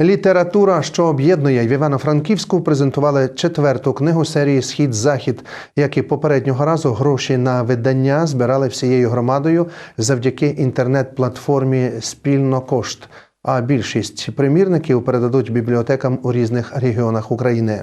Література, що об'єднує в Івано-Франківську, презентували четверту книгу серії Схід-Захід. Як і попереднього разу, гроші на видання збирали всією громадою завдяки інтернет-платформі Спільно кошт. А більшість примірників передадуть бібліотекам у різних регіонах України.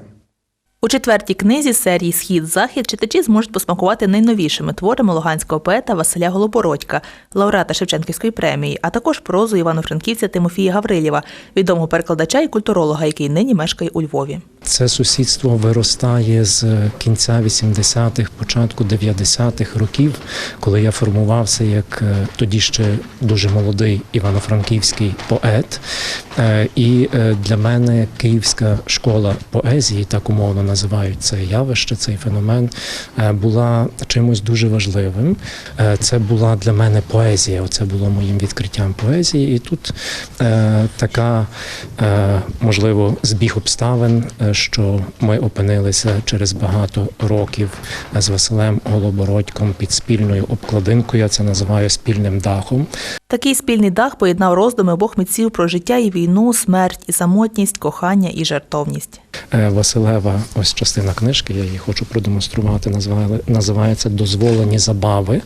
У четвертій книзі серії Схід-Захід читачі зможуть посмакувати найновішими творами луганського поета Василя Голобородька, лауреата Шевченківської премії, а також прозу івано-франківця Тимофія Гаврилєва, відомого перекладача і культуролога, який нині мешкає у Львові. Це сусідство виростає з кінця 80-х, початку 90-х років, коли я формувався як е, тоді ще дуже молодий івано-франківський поет. Е, І е, для мене Київська школа поезії, так умовно називають це явище, цей феномен, була чимось дуже важливим. Це була для мене поезія. Оце було моїм відкриттям поезії. І тут така, можливо, збіг обставин, що ми опинилися через багато років з Василем Голобородьком під спільною обкладинкою. Я це називаю спільним дахом. Такий спільний дах поєднав роздуми обох митців про життя і війну, смерть і самотність, кохання і жертовність. Е, Василева, ось частина книжки, я її хочу продемонструвати. Називається Дозволені забави.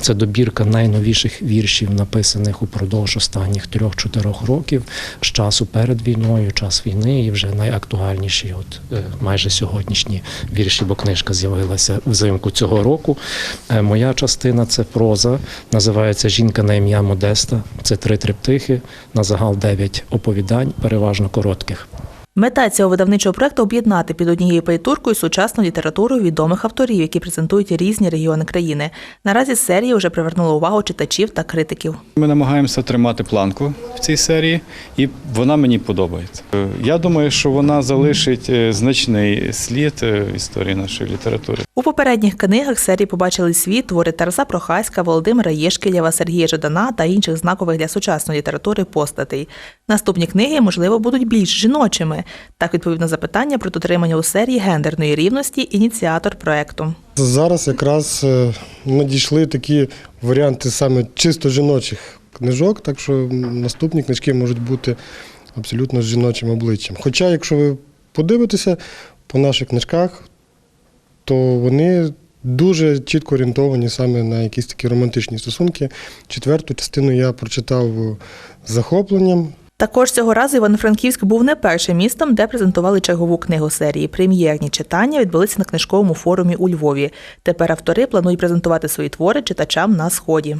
Це добірка найновіших віршів, написаних упродовж останніх трьох-чотирьох років з часу перед війною, час війни, і вже найактуальніші, от е, майже сьогоднішні вірші, бо книжка з'явилася взимку цього року. Е, Моя частина це проза, називається Жінка на ім'я Модеста. Це три триптихи, на загал дев'ять оповідань, переважно коротких. Мета цього видавничого проекту об'єднати під однією палітуркою сучасну літературу відомих авторів, які презентують різні регіони країни. Наразі серія вже привернула увагу читачів та критиків. Ми намагаємося тримати планку в цій серії, і вона мені подобається. Я думаю, що вона залишить е, значний слід е, в історії нашої літератури. У попередніх книгах серії побачили світ твори Тараса Прохаська, Володимира Єшкелєва, Сергія Жадана та інших знакових для сучасної літератури постатей. Наступні книги, можливо, будуть більш жіночими. Так відповів на запитання про дотримання у серії гендерної рівності ініціатор проекту. Зараз якраз е, надійшли такі варіанти саме чисто жіночих книжок, так що наступні книжки можуть бути абсолютно з жіночим обличчям. Хоча, якщо ви подивитеся по наших книжках, то вони дуже чітко орієнтовані саме на якісь такі романтичні стосунки. Четверту частину я прочитав з захопленням. Також цього разу Івано-Франківськ був не першим містом, де презентували чергову книгу серії. Прем'єрні читання відбулися на книжковому форумі у Львові. Тепер автори планують презентувати свої твори читачам на сході.